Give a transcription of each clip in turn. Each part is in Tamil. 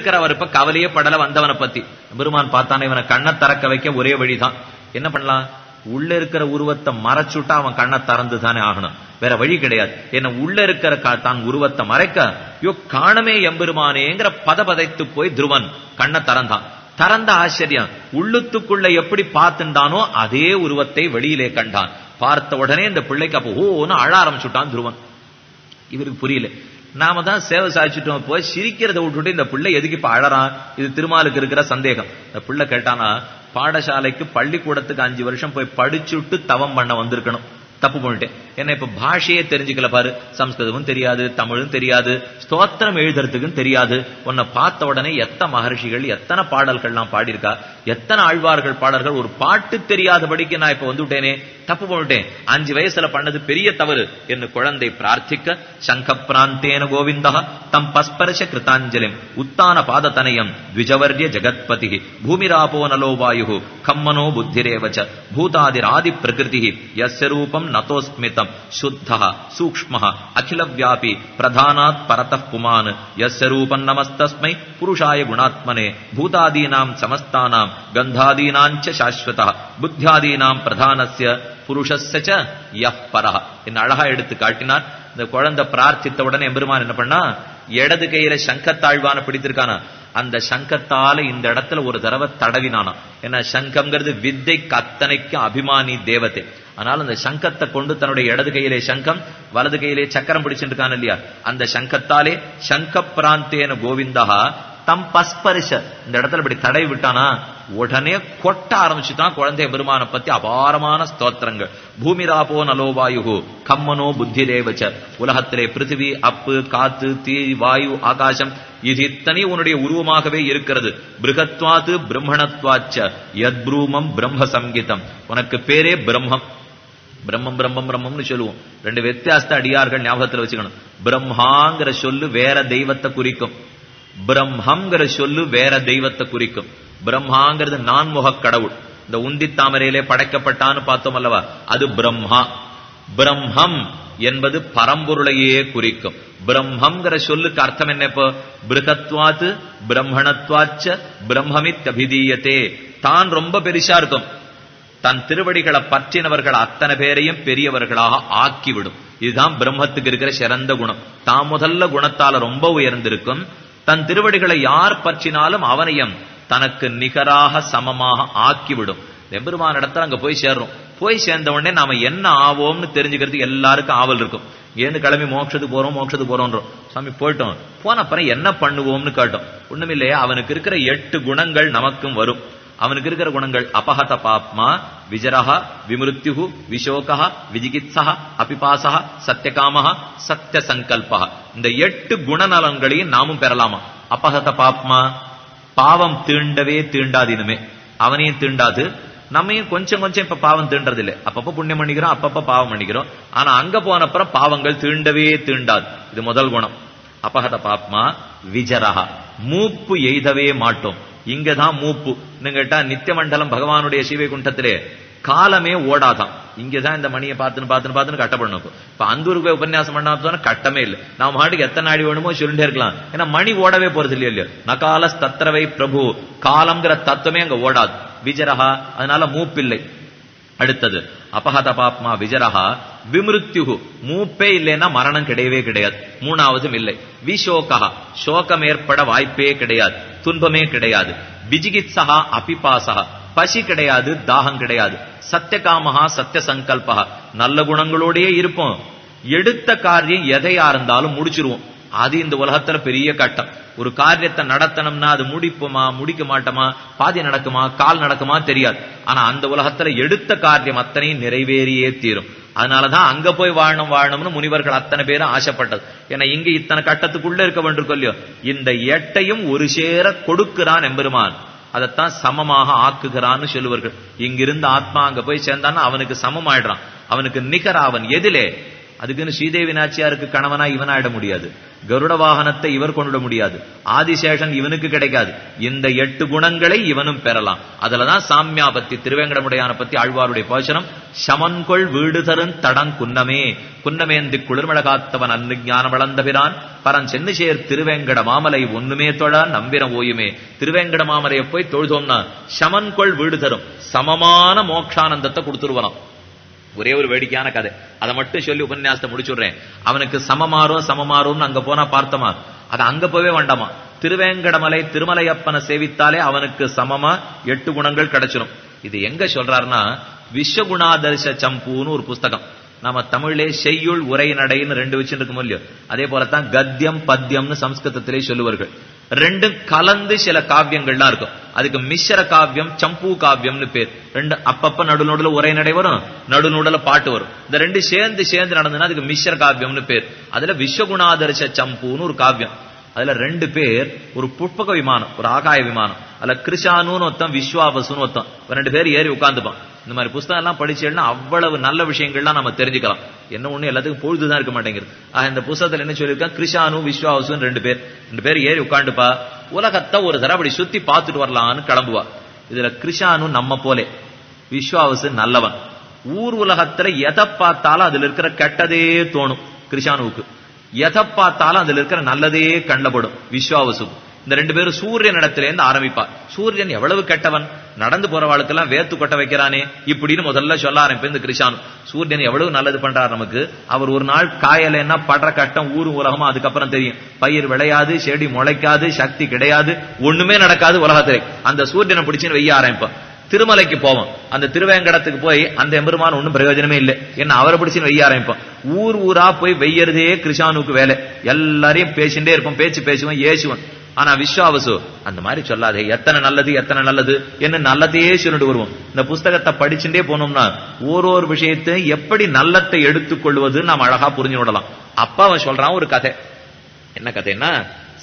இருக்கிறவர் இப்ப கவலையே படல வந்தவனை பத்தி. பெருமான் பார்த்தானே இவனை கண்ணை திறக்க வைக்க ஒரே வழிதான். என்ன பண்ணலாம்? உள்ள இருக்கிற உருவத்தை மறைச்சுட்டா அவன் கண்ணை திறந்து தானே ஆகணும். வேற வழி கிடையாது. என்ன உள்ள இருக்கிற தான் உருவத்தை மறைக்க யோ காணமே எம்பெருமானேங்கிற பதபதைத்து போய் துருவன் கண்ணை திறந்தான். திறந்த ஆச்சரியம். உள்ளுத்துக்குள்ள எப்படி பார்த்துண்டானோ அதே உருவத்தை வெளியிலே கண்டான். பார்த்த உடனே இந்த பிள்ளைக்கு அப்போ ஓன்னு அழ ஆரம்பிச்சுட்டான் துருவன். இவருக்கு புரியல. நாம தான் சேவை சாதிச்சுட்டோம். போய் சிரிக்கிறத விட்டுட்டு இந்த பிள்ளை எதுக்கு இப்ப அழறான்? இது திருமாலுக்கு இருக்கிற சந்தேகம். இந்த பிள்ளை கேட்டானா பாடசாலைக்கு பள்ளிக்கூடத்துக்கு அஞ்சு வருஷம் போய் படிச்சுட்டு தவம் பண்ண வந்திருக்கணும். தப்பு பண்ணிட்டேன். ஏன்னா இப்ப பாஷையே தெரிஞ்சுக்கல பாரு. சம்ஸ்கிருதமும் தெரியாது தமிழும் தெரியாது ஸ்தோத்திரம் எழுதுறதுக்கும் தெரியாது. உன்னை பார்த்த உடனே எத்தனை மகர்ஷிகள் எத்தனை பாடல்கள்லாம் பாடியிருக்கா? எத்தனை ஆழ்வார்கள் பாடல்கள்? ஒரு பாட்டு தெரியாதபடிக்கு நான் இப்ப வந்துட்டேனே. தப்பு பண்ணிட்டேன். அஞ்சு வயசுல பண்ணது பெரிய தவறு. என்று குழந்தை பிரார்த்திக்க சங்க பிராந்தேன கோவிந்தா தம் பஸ்பரச கிருத்தாஞ்சலிம் உத்தான பாததனயம் த்விஜவர்ய ஜகத்பதி பூமிராபோ நலோ வாயு கம்மனோ புத்திரேவச்ச பூதாதிராதி பிரகிருதி யஸ்ய ரூபம் நதோஸ்மிதம் சுத்தः சூக்ஷ்மः அகிலவியாபி பிரதானாத் பரதः புமான் யஸ்ய ரூபம் நமஸ்தஸ்மை புருஷாய குணாத்மனே பூதாதீனாம் சமஸ்தானாம் கந்தாதீனாஞ்ச சாஸ்வதः புத்தியாதீனாம் பிரதானஸ்ய புருஷஸ்ய ச யஹ் பரஹ. என்ன அழகா எடுத்து காட்டினார். இந்த குழந்தை பிரார்த்தித்த உடனே எம்பெருமான் என்ன பண்ணா இடது கையில சங்கத்தாழ்வான பிடித்திருக்கானா அந்த சங்கத்தால இந்த இடத்துல ஒரு தடவை தடவினானா. ஏன்னா சங்கம்ங்கிறது வித்தைக்கு அத்தனைக்கும் அபிமானி தேவதை ஆனால் அந்த சங்கத்தை கொண்டு தன்னுடைய இடது கையிலே சங்கம் வலது கையிலே சக்கரம் பிடிச்சிட்டு இருக்கான் இல்லையா? அந்த சங்கத்தாலே சங்க பிராந்தேன கோவிந்தா தம் பஸ்பரிச. இந்த இடத்துல இப்படி தடை விட்டானா? உடனே கொட்ட ஆரம்பிச்சுட்டான் குழந்தை பெருமான பத்தி அபாரமான ஸ்தோத்திரங்கள். பூமிராபோ நலோவாயு கம்மனோ புத்தி தேவச்ச. உலகத்திலே பிருத்திவி அப்பு காத்து தீ வாயு ஆகாசம் இது இத்தனை உன்னுடைய உருவமாகவே இருக்கிறது. பிருகத்வாத்து பிரம்மணத்வாச்ச. யத்ரூமம் பிரம்ம சங்கீதம். உனக்கு பேரே பிரம்மம். பிரம்மம் பிரம்மம் பிரம்மம்னு சொல்லுவோம். ரெண்டு வித்தியாசத்தை அடியார்கள் ஞாபகத்துல வச்சுக்கணும். பிரம்மாங்கிற சொல்லு வேற தெய்வத்தை குறிக்கும். பிரம்மங்கிற சொல்லு வேற தெய்வத்தை குறிக்கும். பிரம்மாங்கிறது நான்முக கடவுள். இந்த உந்தி தாமரையிலே படைக்கப்பட்டான்னு பார்த்தோம் அல்லவா? அது பிரம்மா. பிரம்மம் என்பது பரம்பொருளையே குறிக்கும். பிரம்மங்கிற சொல்லுக்கு அர்த்தம் என்ன இப்போ? பிருகத்வாத்து பிரம்மணத்வாச்ச பிரம்மமித்தபிதீயத்தே தான் ரொம்ப பெரிசா இருக்கும். தன் திருவடிகளை பற்றினவர்கள் அத்தனை பேரையும் பெரியவர்களாக ஆக்கிவிடும். இதுதான் பிரம்மத்துக்கு இருக்கிற சிறந்த குணம். தான் முதல்ல குணத்தால ரொம்ப உயர்ந்திருக்கும். தன் திருவடிகளை யார் பற்றினாலும் அவனையும் தனக்கு நிகராக சமமாக ஆக்கிவிடும். எம்பெருமான இடத்துல அங்க போய் சேர்றோம். போய் சேர்ந்த உடனே நாம என்ன ஆவோம்னு தெரிஞ்சுக்கிறதுக்கு எல்லாருக்கும் ஆவல் இருக்கும். ஏன்னு கிளம்பி மோட்சத்துக்கு போறோம் மோட்சத்துக்கு போறோம்ன்றோம் சாமி போயிட்டோம். போன அப்புறம் என்ன பண்ணுவோம்னு கேட்டோம். ஒண்ணுமில்லையே அவனுக்கு இருக்கிற எட்டு குணங்கள் நமக்கும் வரும். அவனுக்கு இருக்கிற குணங்கள் அபஹத பாப்மா விஜரஹ விமிருத்யு விஷோகா விஜிகித்சா அபிபாசா சத்தியகாமஹா சத்திய சங்கல்பா இந்த எட்டு குணநலன்களையும் நாமும் பெறலாமா? அபஹத பாப்மா பாவம் தீண்டவே தீண்டாது இனிமே அவனையும் தீண்டாது. நம்மையும் கொஞ்சம் கொஞ்சம் இப்ப பாவம் தீண்டறது இல்லை அப்பப்ப புண்ணியம் பண்ணிக்கிறோம் அப்பப்ப பாவம் பண்ணிக்கிறோம். ஆனா அங்க போனப்புறம் பாவங்கள் தீண்டவே தீண்டாது. இது முதல் குணம். அபகத பாப்மா விஜரஹா. மூப்பு எய்தவே மாட்டோம். இங்கதான் மூப்பு. கேட்டா நித்திய மண்டலம் பகவானுடைய சீவைகுண்டத்திலே காலமே ஓடாதான். இங்கதான் இந்த மணியை பார்த்துன்னு பார்த்துன்னு பார்த்துன்னு கட்டப்படணும் இப்போ. இப்ப அந்தூருக்கு போய் உபன்யாசம் பண்ணாதான் கட்டமே இல்லை. நாம மாட்டுக்கு எத்தனை நாடி வேணுமோ சொல்லிட்டே இருக்கலாம். ஏன்னா மணி ஓடவே போறது இல்லையோ இல்லையோ. நகால தத்திரவை பிரபு. காலம்ங்கிற தத்துவமே அங்க ஓடாது. விஜரஹா அதனால மூப்பில்லை. அடுத்தது அபகத பாப்மா விஜரஹா விமிருத்யுகு மூப்பே இல்லைன்னா மரணம் கிடையவே கிடையாது. மூணாவதும் இல்லை. விசோகா சோகம் ஏற்பட வாய்ப்பே கிடையாது துன்பமே கிடையாது. விஜிகித்சகா அபிபாசகா பசி கிடையாது தாகம் கிடையாது. சத்தியகாமகா சத்திய சங்கல்பா நல்ல குணங்களோடயே இருப்போம். எடுத்த காரியம் எதையா இருந்தாலும் முடிச்சிருவோம். அது இந்த உலகத்துல பெரிய கட்டம். ஒரு காரியத்தை நடத்தணும்னா அது முடிப்போமா முடிக்க மாட்டோமா பாதி நடக்குமா கால் நடக்குமா தெரியாது. ஆனா அந்த உலகத்துல எடுத்த காரியம் அத்தனையும் நிறைவேறியே தீரும். அதனாலதான் அங்க போய் வாழணும் வாழணும்னு முனிவர்கள் அத்தனை பேரும் ஆசைப்பட்டது. ஏன்னா இங்க இத்தனை கட்டத்துக்குள்ள இருக்க வேண்டியிருக்கோம் இல்லையோ? இந்த எட்டையும் ஒரு சேர கொடுக்கிறான் எம்பெருமான். அதைத்தான் சமமாக ஆக்குகிறான்னு சொல்லுவார்கள். இங்கிருந்து ஆத்மா அங்க போய் சேர்ந்தான்னா அவனுக்கு சமமாயிடுறான். அவனுக்கு நிகர் அவன் எதிலே அதுக்குன்னு ஸ்ரீதேவி நாச்சியாருக்கு கணவனா இவனாயிட முடியாது. கருட வாகனத்தை இவர் கொண்டுட முடியாது. ஆதிசேஷன் இவனுக்கு கிடைக்காது. இந்த எட்டு குணங்களை இவனும் பெறலாம். அதுலதான் சாமியா பத்தி திருவேங்கடமுடையான பத்தி ஆழ்வாருடைய போஷனம் சமன்கொள் வீடு தரும் தடங் குன்னமே. குன்னமேந்தி குளிர்மழகாத்தவன் அன்னு ஞானம் வளர்ந்தபிரான் பரன் சென்னிசேர் திருவேங்கட மாமலை ஒண்ணுமே தொழா நம்பின ஓயுமே. திருவேங்கட மாமலையை போய் தொழுதோம்னா சமன்கொள் வீடு தரும் சமமான மோக்ஷானந்தத்தை கொடுத்துருவலாம். ஒரே ஒரு வேடிக்கையான கதை. அதை மட்டும் சொல்லி உபன்யாசத்தை முடிச்சுடுறேன். அவனுக்கு சமமாறும் சமமாறும்னு அங்க போனா பார்த்தமா? அது அங்க போவே வேண்டாமா? திருவேங்கடமலை திருமலையப்பனை சேவித்தாலே அவனுக்கு சமமா எட்டு குணங்கள் கிடைச்சிடும் இது எங்க சொல்றாருன்னா விஸ்வகுணாதர்ஷ சம்பூன்னு ஒரு புஸ்தகம். நம்ம தமிழ்லே செய்யுள் உரை நடைன்னு ரெண்டு வச்சுட்டு இருக்கும் இல்லையோ? அதே போலத்தான் கத்தியம் பத்தியம்னு சம்ஸ்கிருதத்திலே சொல்லுவார்கள். ரெண்டும் கலந்து சில காவியங்கள்லாம் இருக்கும். அதுக்கு மிஸ்ர காவியம் சம்பூ காவியம்னு பேர். ரெண்டு அப்பப்ப நடு நடுல உரை நடை வரும் நடு நடுல பாட்டு வரும். இந்த ரெண்டு சேர்ந்து சேர்ந்து நடந்ததுன்னா அதுக்கு மிஸ்ர காவியம்னு பேர். அதுல விஸ்வகுணாதர்ஷ சம்பூன்னு ஒரு காவியம். அதுல ரெண்டு பேர் ஒரு புட்பக விமானம் ஒரு ஆகாய விமானம். அதுல கிருஷானுன்னு ஒருத்தன் விஸ்வாபசுன்னு ஒருத்தன். ரெண்டு பேர் ஏறி உட்காந்துப்பான் இந்த மாதிரி புஸ்தகம் எல்லாம் படிச்சேன்னா அவ்வளவு நல்ல விஷயங்கள்லாம் நம்ம தெரிஞ்சுக்கலாம். என்ன ஒண்ணு எல்லாத்துக்கும் பொழுதுதான் இருக்க மாட்டேங்குது ஆஹ் இந்த புஸ்தகத்துல என்ன சொல்லியிருக்கான் கிருஷானு விஸ்வாசுன்னு ரெண்டு பேர். ரெண்டு பேர் ஏறி உட்காந்துப்பா உலகத்தை ஒரு தடவை அப்படி சுத்தி பார்த்துட்டு வரலான்னு கிளம்புவா. இதுல கிருஷானு நம்ம போலே. விஸ்வாவசு நல்லவன். ஊர் உலகத்துல எதை பார்த்தாலும் அதுல இருக்கிற கெட்டதே தோணும் கிருஷானுவுக்கு. எதை பார்த்தாலும் அதுல இருக்கிற நல்லதே கண்டப்படும் விஸ்வாவசுக்கு இந்த ரெண்டு பேரும் சூரியன் இடத்திலேருந்து ஆரம்பிப்பா சூரியன் எவ்வளவு கெட்டவன்? நடந்து போறவாளுக்கெல்லாம் வேத்து கொட்ட வைக்கிறானே? இப்படின்னு முதல்ல சொல்ல ஆரம்பிப்பேன் இந்த கிருஷான் சூரியன் எவ்வளவு நல்லது பண்றாரு நமக்கு? அவர் ஒரு நாள் காயலைன்னா படுற கட்டம் ஊரும் உலகமா அதுக்கப்புறம் தெரியும். பயிர் விளையாது செடி முளைக்காது சக்தி கிடையாது ஒண்ணுமே நடக்காது உலகத்திலே. அந்த சூரியனை பிடிச்சுன்னு வெய்ய ஆரம்பிப்பான் திருமலைக்கு போவோம். அந்த திருவேங்கடத்துக்கு போய் அந்த எம்பெருமான் ஒன்றும் பிரயோஜனமே இல்லை. என்ன அவரை பிடிச்சின்னு வெய்ய ஆரம்பிப்போம். ஊர் ஊரா போய் வெய்யறதே கிருஷானுக்கு வேலை. எல்லாரையும் பேசிட்டே இருப்போம் பேச்சு பேசுவோம் ஏசுவோம். ஆனா விஸ்வாவசு அந்த மாதிரி சொல்லாதே எத்தனை நல்லது எத்தனை நல்லது என்ன நல்லதையே சொல்லிட்டு வருவோம். இந்த புஸ்தகத்தை படிச்சுட்டே போனோம்னா ஒரு ஒரு விஷயத்தை எப்படி நல்லத்தை எடுத்துக்கொள்வது நாம் அழகா புரிஞ்சு விடலாம். அப்பா அவன் சொல்றான் ஒரு கதை. என்ன கதைன்னா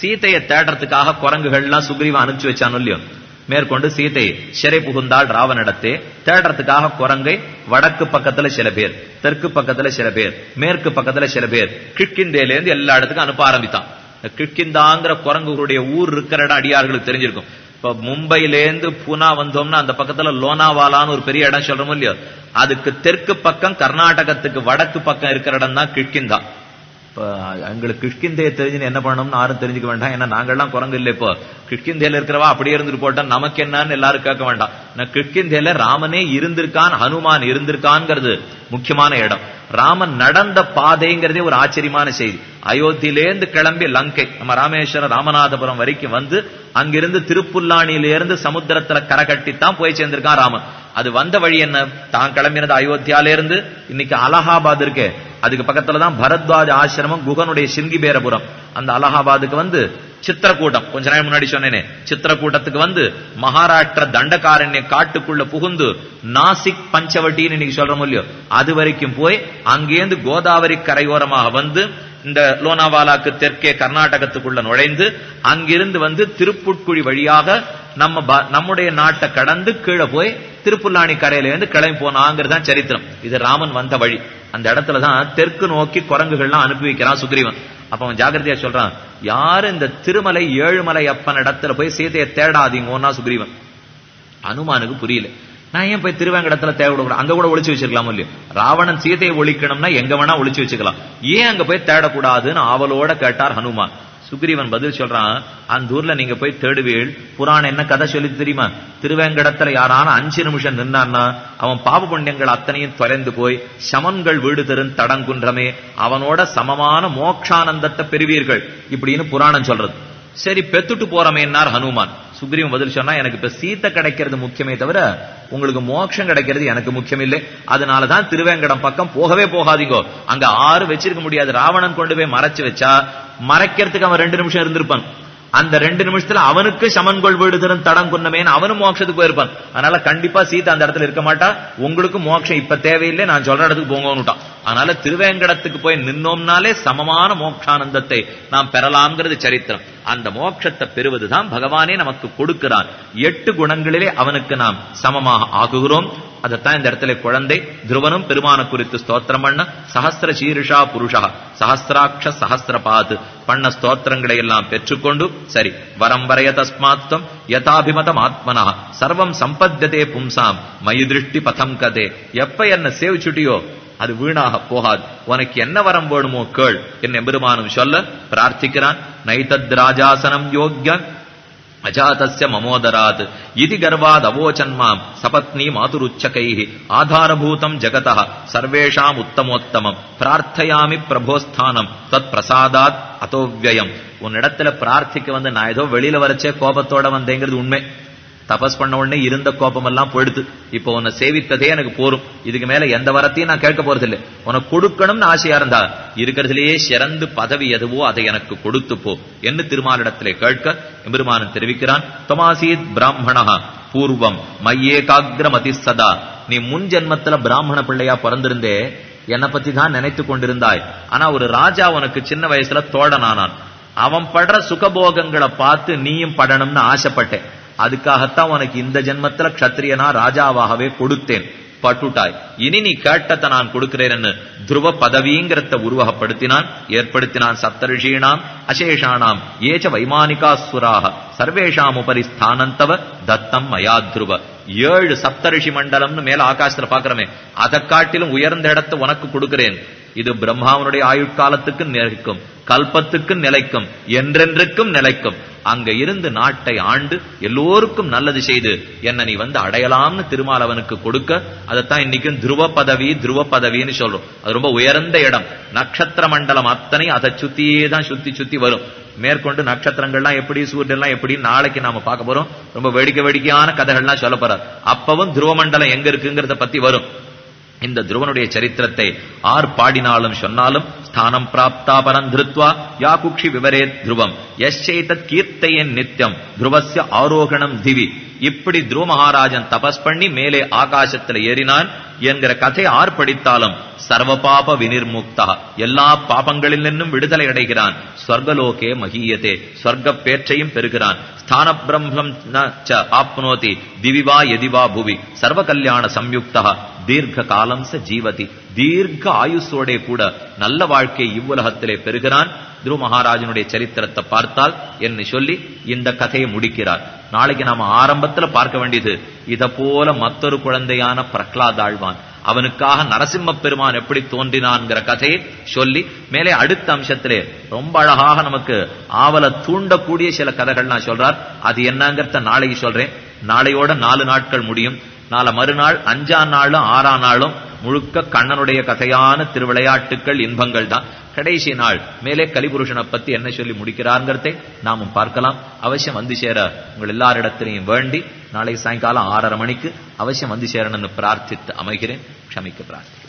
சீத்தையை தேடுறதுக்காக குரங்குகள்லாம் சுக்ரீவன் அனுப்பிச்சு வச்சானோ இல்லையோ? மேற்கொண்டு சீதை சிறை புகுந்தாள் ராவனிடத்தே தேடுறதுக்காக குரங்கை வடக்கு பக்கத்துல சில பேர் தெற்கு பக்கத்துல சில பேர் மேற்கு பக்கத்துல சில பேர் கிழக்கிந்தேல இருந்து எல்லா இடத்துக்கும் அனுப்ப ஆரம்பித்தான். கிழக்கிந்தாங்கிற குரங்குகளுடைய ஊர் இருக்கிற இடம் அடியார்களுக்கு தெரிஞ்சிருக்கும். இப்ப மும்பையிலேருந்து பூனா வந்தோம்னா அந்த பக்கத்துல லோனாவாலான்னு ஒரு பெரிய இடம் சொல்றோம் இல்லையோ? அதுக்கு தெற்கு பக்கம் கர்நாடகத்துக்கு வடக்கு பக்கம் இருக்கிற இடம் தான் கிட்கிந்தா இப்ப எங்களுக்கு கிஷ்கிந்தைய தெரிஞ்சுன்னு என்ன பண்ணணும்னு யாரும் தெரிஞ்சுக்க வேண்டாம். ஏன்னா நாங்கள்லாம் குரங்கு இல்லை இப்போ. கிஷ்கிந்தையில இருக்கிறவா அப்படியே இருந்துட்டு போட்டா நமக்கு என்னன்னு எல்லாரும் கேட்க வேண்டாம். நான் கிஷ்கிந்தையில ராமனே இருந்திருக்கான் ஹனுமான் இருந்திருக்கான்ங்கிறது முக்கியமான இடம். ராமன் நடந்த பாதைங்கிறதே ஒரு ஆச்சரியமான செய்தி. அயோத்தியிலேருந்து கிளம்பி லங்கை நம்ம ராமேஸ்வரம் ராமநாதபுரம் வரைக்கும் வந்து அங்கிருந்து திருப்புல்லானியிலிருந்து சமுத்திரத்துல கரை கட்டித்தான் போய் சேர்ந்திருக்கான் ராமன். அது வந்த வழி என்ன? தான் கிளம்பினது அயோத்தியால இருந்து இன்னைக்கு அலகாபாத் இருக்கு. அதுக்கு பக்கத்துல தான் பரத்வாஜ் ஆசிரமம் குகனுடைய சிங்கிபேரபுரம். அந்த அலகாபாத்துக்கு வந்து சித்திரக்கூட்டம். கொஞ்ச நாள் முன்னாடி சொன்னேனே. சித்திரக்கூட்டத்துக்கு வந்து மகாராஷ்டிர தண்டகாரண்ய காட்டுக்குள்ள புகுந்து நாசிக் பஞ்சவட்டின்னு இன்னைக்கு சொல்றோம் இல்லையோ? அது வரைக்கும் போய் அங்கேருந்து கோதாவரி கரையோரமாக வந்து இந்த லோனாவாலாக்கு தெற்கே கர்நாடகத்துக்குள்ள நுழைந்து அங்கிருந்து வந்து திருப்புட்குழி வழியாக நம்ம ப- நம்முடைய நாட்டை கடந்து கீழே போய் திருப்புல்லாணி கரையில இருந்து கிளம்பி போனாங்கிறது தான் சரித்திரம். இது ராமன் வந்த வழி. அந்த இடத்துல தான் தெற்கு நோக்கி குரங்குகள்லாம் அனுப்பி வைக்கிறான் சுக்ரீவன். அப்ப அவன் ஜாகிரதையா சொல்றான் யாரு இந்த திருமலை ஏழுமலை அப்பன் இடத்துல போய் சீதையை தேடாதீங்கன்னா சுக்ரீவன். அனுமானுக்கு புரியல. நான் ஏன் போய் திருவேங்கடத்துல தேவைப்பட அங்க கூட ஒழிச்சு வச்சிருக்கலாம் இல்லையோ? ராவணன் சீதையை ஒழிக்கணும்னா எங்க வேணா ஒழிச்சு வச்சுக்கலாம். ஏன் அங்க போய் தேடக்கூடாதுன்னு ஆவலோட கேட்டார் ஹனுமான். சுக்ரீவன் பதில் சொல்றான் அந்த ஊர்ல நீங்க போய் தேடுவீள். புராணம் என்ன கதை சொல்லி தெரியுமா? திருவேங்கடத்துல யாரான அஞ்சு நிமிஷம் நின்னான்னா அவன் பாப புண்ணியங்கள் அத்தனையும் தொலைந்து போய் சமன்கள் வீடு தரும் தடங்குன்றமே அவனோட சமமான மோக்ஷானந்தத்தை பெறுவீர்கள். இப்படின்னு புராணம் சொல்றது. சரி பெத்துட்டு போறமேன்னார் ஹனுமான். சுக்ரீவன் பதில் சொன்னா எனக்கு இப்ப சீத்தை கிடைக்கிறது முக்கியமே தவிர உங்களுக்கு மோட்சம் கிடைக்கிறது எனக்கு முக்கியம் இல்லை அதனாலதான் திருவேங்கடம் பக்கம் போகவே போகாதீங்கோ. அங்க ஆறு வச்சிருக்க முடியாது. ராவணன் கொண்டு போய் மறைச்சு வச்சா மறைக்கிறதுக்கு அவன் ரெண்டு நிமிஷம் இருந்திருப்பான். அந்த ரெண்டு நிமிஷத்துல அவனுக்கு சமன்கொள் விடுதலும் தடம் கொன்னமேன்னு அவனும் மோட்சத்துக்கு போயிருப்பான். அதனால கண்டிப்பா சீதா அந்த இடத்துல இருக்க மாட்டா. உங்களுக்கு மோட்சம் இப்ப தேவையில்லை நான் சொல்ற இடத்துக்கு போங்கன்னுட்டான். அதனால திருவேங்கடத்துக்கு போய் நின்னோம்னாலே சமமான மோட்சானந்தத்தை நாம் பெறலாம்ங்கிறது சரித்திரம். அந்த மோட்சத்தை பெறுவதுதான் பகவானே நமக்கு கொடுக்கிறான் எட்டு குணங்களிலே அவனுக்கு நாம் சமமாக ஆகுகிறோம். அதைத்தான் இந்த இடத்துல குழந்தை துருவனும் பெருமான குறித்து ஸ்தோத்திரம் பண்ண சஹஸ்ர சீருஷா புருஷா சஹஸ்ராட்ச சஹஸ்ரபாத் பண்ண ஸ்தோத்திரங்களை எல்லாம் பெற்றுக்கொண்டு சரி வரம் வரைய தஸ்மாத்வம் யதாபிமதம் ஆத்மனா சர்வம் சம்பத்தியதே பும்சாம் மயி திருஷ்டி பதம் கதே. எப்ப என்ன சேவிச்சுட்டியோ அது வீணாக போகாது. உனக்கு என்ன வரம் வேணுமோ கேள். என் எம்பெருமானும் சொல்ல பிரார்த்திக்கிறான். நைதத் ராஜாசனம் யோக்யன் அஜாதஸ்ய மமோதராத். இதி கர்வாத் அவோச்சன்மாம். சபத்னி மாதுருச்சகை ஆதாரபூதம் ஜகதः சர்வேஷாம் உத்தமோத்தமம். பிரார்த்தயாமி பிரபோஸ்தானம். தத் பிரசாதாத் அதோவியம் உன்னிடத்துல பிரார்த்திக்க வந்து நான் ஏதோ வெளியில வரச்சே கோபத்தோட வந்தேங்கிறது உண்மை. தபஸ் பண்ண உடனே இருந்த கோபம் எல்லாம் போயிடுது. இப்போ உன்னை சேவித்ததே எனக்கு போரும். இதுக்கு மேல எந்த வரத்தையும் நான் கேட்க போறது இல்லை உனக்கு கொடுக்கணும்னு ஆசையா இருந்தா இருக்கிறதுலேயே சிறந்து பதவி எதுவோ அதை எனக்கு கொடுத்து போ என்று திருமாலிடத்திலே கேட்க எம்பெருமானன் தெரிவிக்கிறான். தொமாசீத் பிராமணா பூர்வம் மையேகாகிரமதி சதா. நீ முன் ஜென்மத்துல பிராமண பிள்ளையா பிறந்திருந்தே என்னை பத்தி தான் நினைத்து கொண்டிருந்தாய். ஆனா ஒரு ராஜா உனக்கு சின்ன வயசுல தோழனானான். அவன் படுற சுகபோகங்களை பார்த்து நீயும் படணும்னு ஆசைப்பட்டேன். அதுக்காகத்தான் உனக்கு இந்த ஜென்மத்துல க்ஷத்ரியனா ராஜாவாகவே கொடுத்தேன். பட்டுட்டாய். இனி நீ கேட்டத்தை நான் கொடுக்கிறேன்னு துருவ பதவிங்கிறத உருவகப்படுத்தினான் ஏற்படுத்தினான் சப்தரிஷீணாம் அசேஷானாம். ஏச்ச வைமானிகாசுராக. சர்வேஷாம் உபரி ஸ்தானந்தவ தத்தம் மயா துருவ. ஏழு சப்தரிஷி மண்டலம்னு மேல ஆகாசத்துல பாக்குறமே. அதை காட்டிலும் உயர்ந்த இடத்தை உனக்கு கொடுக்கிறேன். இது பிரம்மாவனுடைய ஆயுட்காலத்துக்கு நிலைக்கும் கல்பத்துக்கு நிலைக்கும் என்றென்றுக்கும் நிலைக்கும். அங்க இருந்து நாட்டை ஆண்டு எல்லோருக்கும் நல்லது செய்து என்ன நீ வந்து அடையலாம்னு திருமாலவனுக்கு கொடுக்க அதைத்தான் இன்னைக்கும் துருவ பதவி துருவ பதவின்னு சொல்றோம். அது ரொம்ப உயர்ந்த இடம். நட்சத்திர மண்டலம் அத்தனை அதை சுத்தியே தான் சுத்தி சுத்தி வரும். மேற்கொண்டு நட்சத்திரங்கள்லாம் எப்படி சூரியன்லாம் எப்படி நாளைக்கு நாம பார்க்க போறோம். ரொம்ப வேடிக்கை வேடிக்கையான கதைகள்லாம் சொல்ல போறார். அப்பவும் துருவ மண்டலம் எங்க இருக்குங்கிறத பத்தி வரும். இந்த துருவனுடைய சரித்திரத்தை ஆர் பாடினாலும் சொன்னாலும் ஸ்தானம் பிராப்தா பரம் திருத்வா யா குக்ஷி விவரே துருவம். எஸ்சைதத் கீர்த்தையன் நித்தியம் துருவசிய ஆரோகணம் திவி. இப்படி துருவ மகாராஜன் தபஸ் பண்ணி மேலே ஆகாசத்துல ஏறினான். என்கிற கதை ஆர் படித்தாலும் சர்வ பாப வினிர்முக்தா. எல்லா பாபங்களில் நின்னும் விடுதலை அடைகிறான். ஸ்வர்கலோகே மகியதே. ஸ்வர்க்க பேற்றையும் பெறுகிறான். ஸ்தான பிரம்மம் ஆப்னோதி. திவிவா எதிவா புவி. சர்வ கல்யாண சம்யுக்தா. தீர்க்க காலம் ச ஜீவதி. தீர்க்க ஆயுசோடே கூட நல்ல வாழ்க்கை இவ்வுலகத்திலே பெறுகிறான். துருவ மகாராஜனுடைய சரித்திரத்தை பார்த்தால் என்று சொல்லி இந்த கதையை முடிக்கிறார். நாளைக்கு நாம ஆரம்பத்துல பார்க்க வேண்டியது இத போல மற்றொரு குழந்தையான பிரகலாத் ஆழ்வான். அவனுக்காக நரசிம்ம பெருமான் எப்படி தோன்றினான்ங்கிற கதையை சொல்லி மேலே அடுத்த அம்சத்திலே ரொம்ப அழகாக நமக்கு ஆவல தூண்டக்கூடிய சில கதைகள் நான் சொல்றார். அது என்னங்கிறத நாளைக்கு சொல்றேன். நாளையோட நாலு நாட்கள் முடியும். நாளை மறுநாள் அஞ்சாம் நாளும் ஆறாம் நாளும் முழுக்க கண்ணனுடைய கதையான திருவிளையாட்டுக்கள் இன்பங்கள் தான். கடைசி நாள் மேலே கலிபுருஷனை பத்தி என்ன சொல்லி முடிக்கிறார்ங்கிறதை நாமும் பார்க்கலாம். அவசியம் வந்து சேர உங்கள் எல்லாரிடத்திலையும் வேண்டி நாளை சாயங்காலம் ஆறரை மணிக்கு அவசியம் வந்து சேரணும்னு பிரார்த்தித்து அமைகிறேன். க்ஷமிக்க பிரார்த்தி